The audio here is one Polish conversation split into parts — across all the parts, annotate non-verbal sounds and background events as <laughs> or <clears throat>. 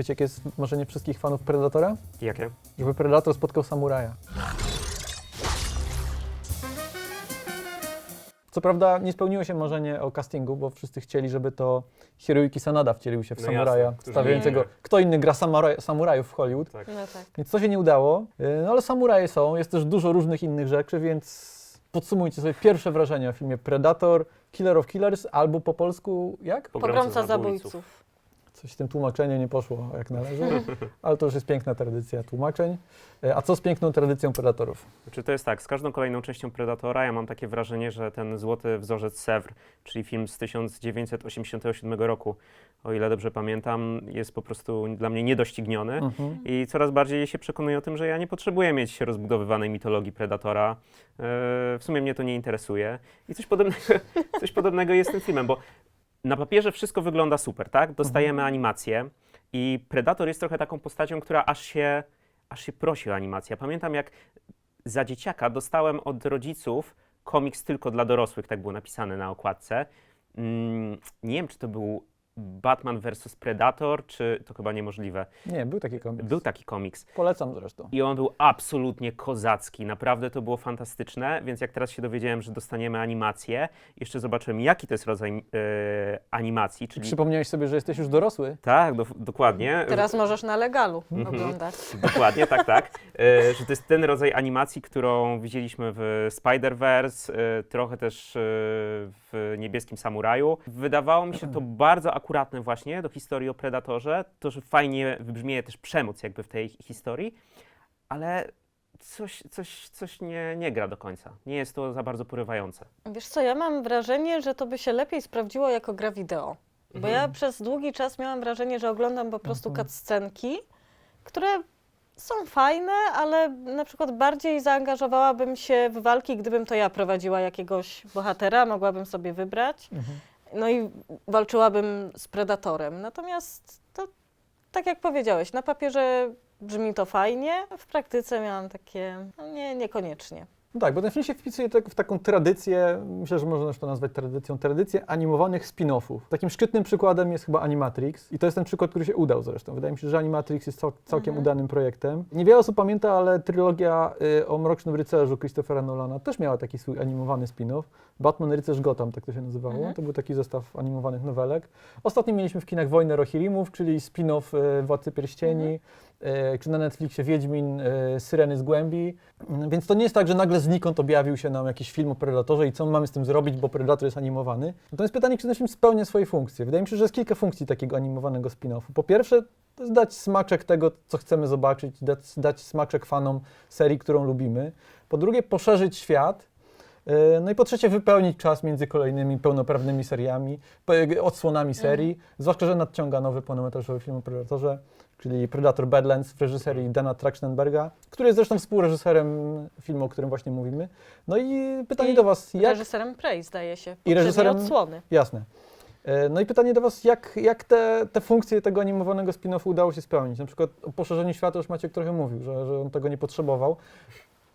Wiecie, jakie jest marzenie wszystkich fanów Predatora? Jakie? Żeby Predator spotkał samuraja. Co prawda nie spełniło się marzenie o castingu, bo wszyscy chcieli, żeby to Hiroyuki Sanada wcielił się w No samuraja, jasne, którzy stawiającego... nie- Kto inny gra samuraj, samurajów w Hollywood? Tak. No tak. Więc to się nie udało. Yy, No ale samuraje są, jest też dużo różnych innych rzeczy, więc podsumujcie sobie pierwsze wrażenia o filmie Predator, Killer of Killers, albo po polsku jak? Pogromca zabójców. Coś z tym tłumaczeniem nie poszło jak należy, ale to już jest piękna tradycja tłumaczeń. Yy, A co z piękną tradycją Predatorów? Znaczy to jest tak, z każdą kolejną częścią Predatora ja mam takie wrażenie, że ten złoty wzorzec Sewr, czyli film z 1987 roku, o ile dobrze pamiętam, jest po prostu dla mnie niedościgniony. Mhm. I coraz bardziej się przekonuję o tym, że ja nie potrzebuję mieć rozbudowywanej mitologii Predatora. E, w sumie mnie to nie interesuje. I coś podobnego, <laughs> coś podobnego jest z tym filmem, bo na papierze wszystko wygląda super, tak? Dostajemy animację i Predator jest trochę taką postacią, która aż się, aż się prosi o animację. Pamiętam jak za dzieciaka dostałem od rodziców komiks tylko dla dorosłych, tak było napisane na okładce. Mm, nie wiem, czy to był Batman vs. Predator, czy to chyba niemożliwe. Nie, był taki komiks. Był taki komiks. Polecam zresztą. I on był absolutnie kozacki, naprawdę to było fantastyczne, więc jak teraz się dowiedziałem, że dostaniemy animację, jeszcze zobaczyłem jaki to jest rodzaj e, animacji, czyli... Przypomniałeś sobie, że jesteś już dorosły? Tak, do, dokładnie. Teraz możesz na legalu Mhm. oglądać. <laughs> Dokładnie, tak, tak. E, że to jest ten rodzaj animacji, którą widzieliśmy w Spider-Verse, e, trochę też e, w Niebieskim Samuraju. Wydawało mi się to bardzo akuratne właśnie do historii o Predatorze, to, że fajnie wybrzmieje też przemoc jakby w tej historii, ale coś, coś, coś nie, nie gra do końca. Nie jest to za bardzo porywające. Wiesz co, ja mam wrażenie, że to by się lepiej sprawdziło jako gra wideo. Bo ja przez długi czas miałam wrażenie, że oglądam po prostu Mhm. cutscenki, które są fajne, ale na przykład bardziej zaangażowałabym się w walki, gdybym to ja prowadziła jakiegoś bohatera, mogłabym sobie wybrać. Mhm. No i walczyłabym z predatorem. Natomiast to, tak jak powiedziałeś, na papierze brzmi to fajnie, w praktyce miałam takie, no nie, niekoniecznie. No tak, bo ten film się wpisuje tak, w taką tradycję, myślę, że można to nazwać tradycją, tradycję animowanych spin-offów. Takim szczytnym przykładem jest chyba Animatrix i to jest ten przykład, który się udał zresztą. Wydaje mi się, że Animatrix jest cał, całkiem Mhm. udanym projektem. Niewiele osób pamięta, ale trylogia y, o Mrocznym Rycerzu Christophera Nolana też miała taki swój animowany spin-off. Batman Rycerz Gotham, tak to się nazywało. Mhm. To był taki zestaw animowanych nowelek. Ostatnio mieliśmy w kinach Wojnę Rohirrimów, czyli spin-off y, Władcy Pierścieni, y, czy na Netflixie Wiedźmin, y, Syreny z Głębi. Więc to nie jest tak, że nagle znikąd objawił się nam jakiś film o Predatorze i co my mamy z tym zrobić, bo Predator jest animowany. Natomiast pytanie, czy ten film spełnia swoje funkcje. Wydaje mi się, że jest kilka funkcji takiego animowanego spin-offu. Po pierwsze, to jest dać smaczek tego, co chcemy zobaczyć, dać, dać smaczek fanom serii, którą lubimy. Po drugie, poszerzyć świat. Yy, No i po trzecie, wypełnić czas między kolejnymi pełnoprawnymi seriami, odsłonami serii, zwłaszcza, że nadciąga nowy pełnometrażowy film o Predatorze, czyli Predator Badlands w reżyserii Dana Trachtenberga, który jest zresztą współreżyserem filmu, o którym właśnie mówimy. No i pytanie I do Was, jak... Reżyserem Prey, zdaje się. I reżyserem- odsłony. Jasne. E, No i pytanie do Was, jak, jak te, te funkcje tego animowanego spin-offu udało się spełnić? Na przykład o poszerzeniu świata już Maciek trochę mówił, że, że on tego nie potrzebował,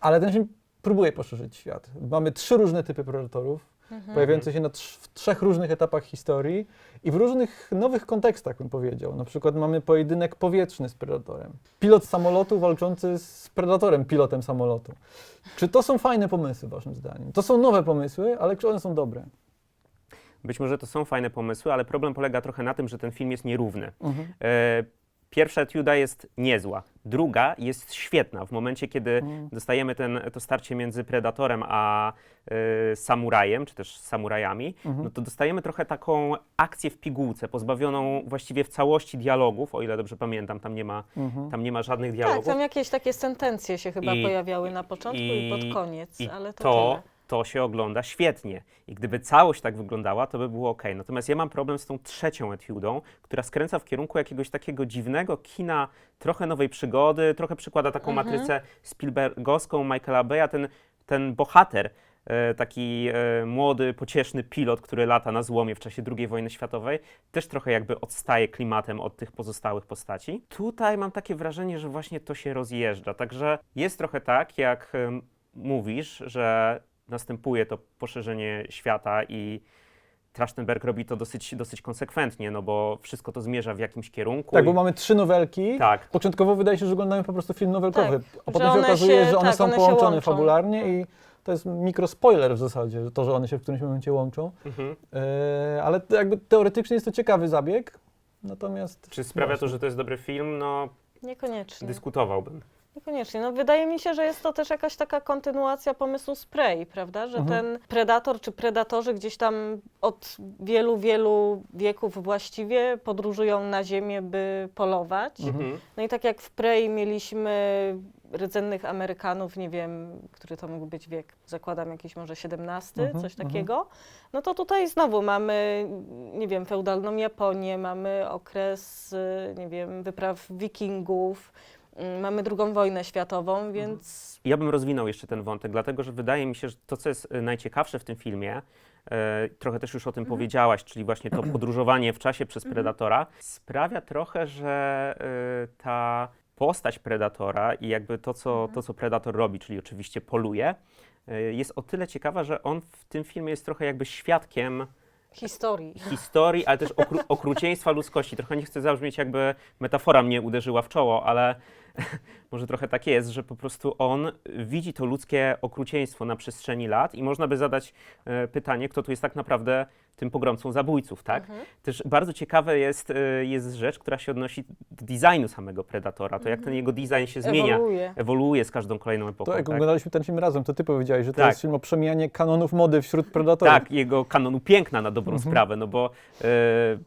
ale ten film próbuje poszerzyć świat. Mamy trzy różne typy predatorów, Mhm. pojawiające się na trz- w trzech różnych etapach historii i w różnych nowych kontekstach, bym powiedział. Na przykład mamy pojedynek powietrzny z predatorem. Pilot samolotu walczący z predatorem, pilotem samolotu. Czy to są fajne pomysły, Waszym zdaniem? To są nowe pomysły, ale czy one są dobre? Być może to są fajne pomysły, ale problem polega trochę na tym, że ten film jest nierówny. Mhm. E, Pierwsza etiuda jest niezła, druga jest świetna. W momencie, kiedy Mm. dostajemy ten, to starcie między Predatorem a e, samurajem, czy też samurajami, Mhm. no to dostajemy trochę taką akcję w pigułce, pozbawioną właściwie w całości dialogów, o ile dobrze pamiętam, tam nie ma, Mhm. tam nie ma żadnych Tak, dialogów. tam jakieś takie sentencje się chyba I- pojawiały na początku i, i- pod koniec, I ale to, to, tyle. To się ogląda świetnie. I gdyby całość tak wyglądała, to by było ok. Natomiast ja mam problem z tą trzecią etiudą, która skręca w kierunku jakiegoś takiego dziwnego kina, trochę nowej przygody, trochę przykłada taką Mhm. matrycę Spielbergowską Michaela Beya, ten, ten bohater, e, taki e, młody, pocieszny pilot, który lata na złomie w czasie II wojny światowej, też trochę jakby odstaje klimatem od tych pozostałych postaci. Tutaj mam takie wrażenie, że właśnie to się rozjeżdża. Także jest trochę tak, jak mówisz, że następuje to poszerzenie świata i Trachtenberg robi to dosyć, dosyć konsekwentnie, no bo wszystko to zmierza w jakimś kierunku. Tak, bo i- mamy trzy nowelki. tak. Początkowo wydaje się, że oglądamy po prostu film nowelkowy, Tak, a potem się okazuje, się- że one tak, są one połączone fabularnie i to jest mikrospoiler w zasadzie, że to, że one się w którymś momencie łączą. Mhm. E, ale jakby teoretycznie jest to ciekawy zabieg, natomiast... Czy sprawia to, że to jest dobry film? No, Niekoniecznie. dyskutowałbym. Niekoniecznie. No, wydaje mi się, że jest to też jakaś taka kontynuacja pomysłu Spray, prawda? Że Mhm. ten predator czy predatorzy gdzieś tam od wielu, wielu wieków właściwie podróżują na Ziemię, by polować. Mhm. No i tak jak w Prey mieliśmy rdzennych Amerykanów, nie wiem, który to mógł być wiek, zakładam jakiś może XVII, Mhm, coś mhm. takiego. No to tutaj znowu mamy, nie wiem, feudalną Japonię, mamy okres, y, nie wiem, wypraw wikingów, mamy drugą wojnę światową, więc Ja bym rozwinął jeszcze ten wątek, dlatego że wydaje mi się, że to, co jest e, najciekawsze w tym filmie, e, trochę też już o tym Mhm. powiedziałaś, czyli właśnie to <clears throat> podróżowanie w czasie przez Predatora, sprawia trochę, że e, ta postać Predatora i jakby to co, Mhm. to, co Predator robi, czyli oczywiście poluje, e, jest o tyle ciekawa, że on w tym filmie jest trochę jakby świadkiem historii. historii, ale też okru- okrucieństwa ludzkości. Trochę nie chcę zabrzmieć, jakby metafora mnie uderzyła w czoło, ale <laughs> może trochę tak jest, że po prostu on widzi to ludzkie okrucieństwo na przestrzeni lat i można by zadać e, pytanie, kto tu jest tak naprawdę tym pogromcą zabójców, tak? Mhm. Też bardzo ciekawe jest, e, jest rzecz, która się odnosi do designu samego Predatora, to jak ten jego design się zmienia, Ewoluuje. ewoluuje z każdą kolejną epoką. To jak tak? oglądaliśmy ten film razem, to ty powiedziałeś, że to Tak. jest film o przemijanie kanonów mody wśród predatorów. Tak, jego kanonu piękna na dobrą Mhm. sprawę, no bo e,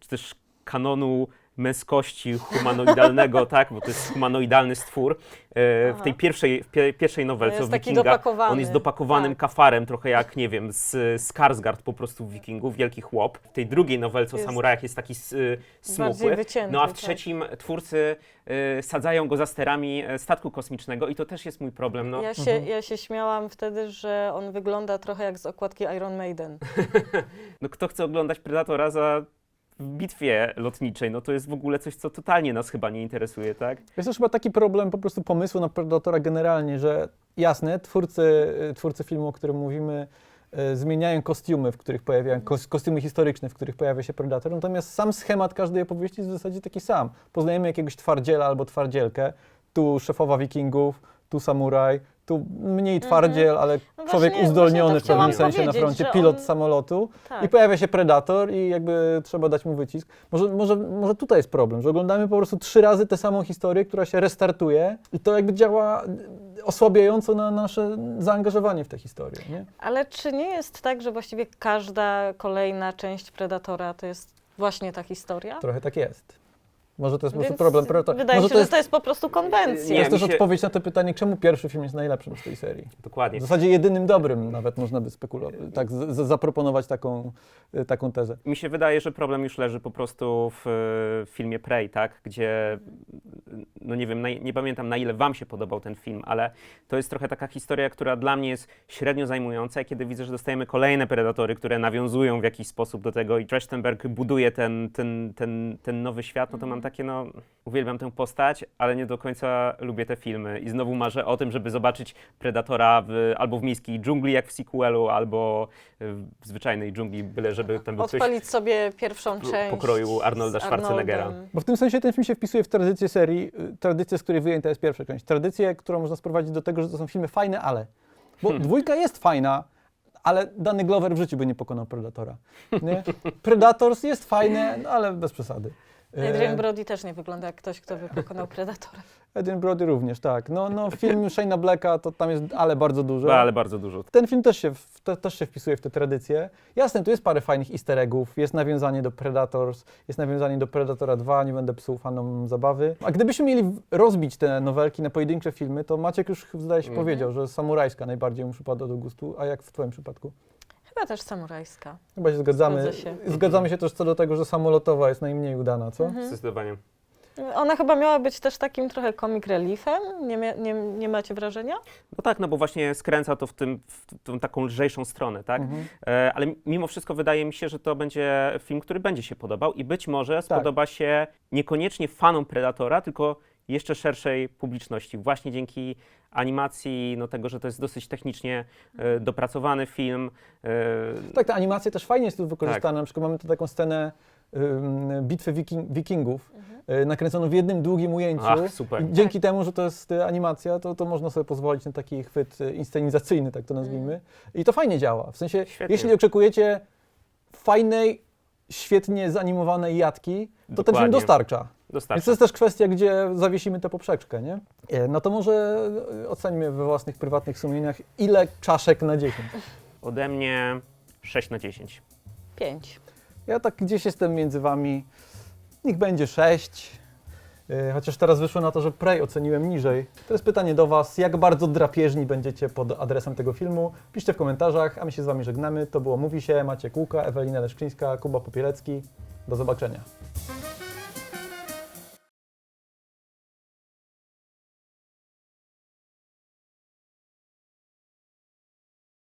czy też kanonu męskości humanoidalnego, <laughs> tak, bo to jest humanoidalny stwór. E, w tej pierwszej, w pie, pierwszej nowelce jest o taki Wikinga, dopakowany. on jest dopakowanym Tak. kafarem, trochę jak, nie wiem, z Skarsgård po prostu w Wikingów, wielki chłop. W tej drugiej nowelce o Jest samurajach jest taki s- Bardziej smukły. wycięty. No a w tak. trzecim twórcy y, sadzają go za sterami e, statku kosmicznego i to też jest mój problem. No, Ja się, Mhm. ja się śmiałam wtedy, że on wygląda trochę jak z okładki Iron Maiden. <laughs> no kto chce oglądać Predatora za w bitwie lotniczej, no to jest w ogóle coś, co totalnie nas chyba nie interesuje, tak? Jest też chyba taki problem po prostu pomysłu na Predatora generalnie, że jasne, twórcy, twórcy filmu, o którym mówimy, e, zmieniają kostiumy, w których pojawiają, kos, kostiumy historyczne, w których pojawia się Predator, natomiast sam schemat każdej opowieści jest w zasadzie taki sam. Poznajemy jakiegoś twardziela albo twardzielkę, tu szefowa wikingów, tu samuraj, tu mniej twardziel, ale No człowiek właśnie- uzdolniony właśnie w pewnym sensie na froncie, pilot on- samolotu. Tak. I pojawia się Predator i jakby trzeba dać mu wycisk. Może, może, może tutaj jest problem, że oglądamy po prostu trzy razy tę samą historię, która się restartuje i to jakby działa osłabiająco na nasze zaangażowanie w tę historię, nie? Ale czy nie jest tak, że właściwie każda kolejna część Predatora to jest właśnie ta historia? Trochę tak jest. Może to jest po prostu Więc problem Predatora. Wydaje Może się, to jest, że to jest po prostu konwencja. Nie, jest też się- odpowiedź na to pytanie, czemu pierwszy film jest najlepszym z tej serii. W Dokładnie. zasadzie jedynym dobrym nawet można by spekulować, tak z, z, zaproponować taką, y, taką tezę. Mi się wydaje, że problem już leży po prostu w, e, filmie Prey, tak? Gdzie, no nie wiem, na, nie pamiętam na ile wam się podobał ten film, ale to jest trochę taka historia, która dla mnie jest średnio zajmująca, kiedy widzę, że dostajemy kolejne Predatory, które nawiązują w jakiś sposób do tego i Trachtenberg buduje ten, ten, ten, ten nowy świat, no to mam takie, no, uwielbiam tę postać, ale nie do końca lubię te filmy i znowu marzę o tym, żeby zobaczyć Predatora w, albo w miejskiej dżungli, jak w sequelu, albo w zwyczajnej dżungli, byle żeby tam był Odpalić sobie pierwszą część. pokroju Arnolda Schwarzeneggera. Bo w tym sensie ten film się wpisuje w tradycję serii, y, tradycję, z której wyjęta jest pierwsza część. Tradycję, którą można sprowadzić do tego, że to są filmy fajne, ale. Bo dwójka jest fajna, ale dany Glover w życiu by nie pokonał Predatora. Nie? Predators jest fajne, no, ale bez przesady. E, Adrian Brody też nie wygląda jak ktoś, kto by pokonał Predatora. Adrian Brody również, tak. No, no film Shane'a Blacka to tam jest ale bardzo dużo. Ale bardzo dużo. Ten film też się, w, te, też się wpisuje w tę tradycję. Jasne, tu jest parę fajnych easter eggów, jest nawiązanie do Predators, jest nawiązanie do Predatora 2, nie będę psuł fanom zabawy. A gdybyśmy mieli rozbić te nowelki na pojedyncze filmy, to Maciek już zdaje się Mhm. powiedział, że samurajska najbardziej mu przypada do gustu, a jak w twoim przypadku? Chyba też samurajska. Chyba się zgadzamy. Się. Zgadzamy się też co do tego, że samolotowa jest najmniej udana, co? Mhm. Zdecydowanie. Ona chyba miała być też takim trochę comic reliefem, nie, nie, nie macie wrażenia? No tak, no bo właśnie skręca to w, tym, w tą taką lżejszą stronę, tak? Mhm. E, ale mimo wszystko wydaje mi się, że to będzie film, który będzie się podobał i być może spodoba się niekoniecznie fanom Predatora, tylko jeszcze szerszej publiczności. Właśnie dzięki animacji, no tego, że to jest dosyć technicznie e, dopracowany film. e, Tak, ta animacja też fajnie jest tu wykorzystana. Tak. Na przykład mamy tu taką scenę ym, bitwy wiking, wikingów, Mhm. y, nakręconą w jednym długim ujęciu. Ach, super. I dzięki temu, że to jest y, animacja, to, to można sobie pozwolić na taki chwyt y, inscenizacyjny, tak to nazwijmy. I to fajnie działa. W sensie, Świetnie. jeśli oczekujecie fajnej, świetnie zanimowanej jatki, to ten film Dokładnie. Dostarcza. Więc to jest też kwestia, gdzie zawiesimy tę poprzeczkę, nie? E, No to może e, oceńmy we własnych prywatnych sumieniach, ile czaszek na 10. Ode mnie 6 na 10. Pięć. Ja tak gdzieś jestem między wami. Niech będzie 6. Chociaż teraz wyszło na to, że Prey oceniłem niżej. Teraz pytanie do Was, jak bardzo drapieżni będziecie pod adresem tego filmu? Piszcie w komentarzach, a my się z Wami żegnamy. To było Mówi się, Maciek Łuka, Ewelina Leszczyńska, Kuba Popielecki. Do zobaczenia.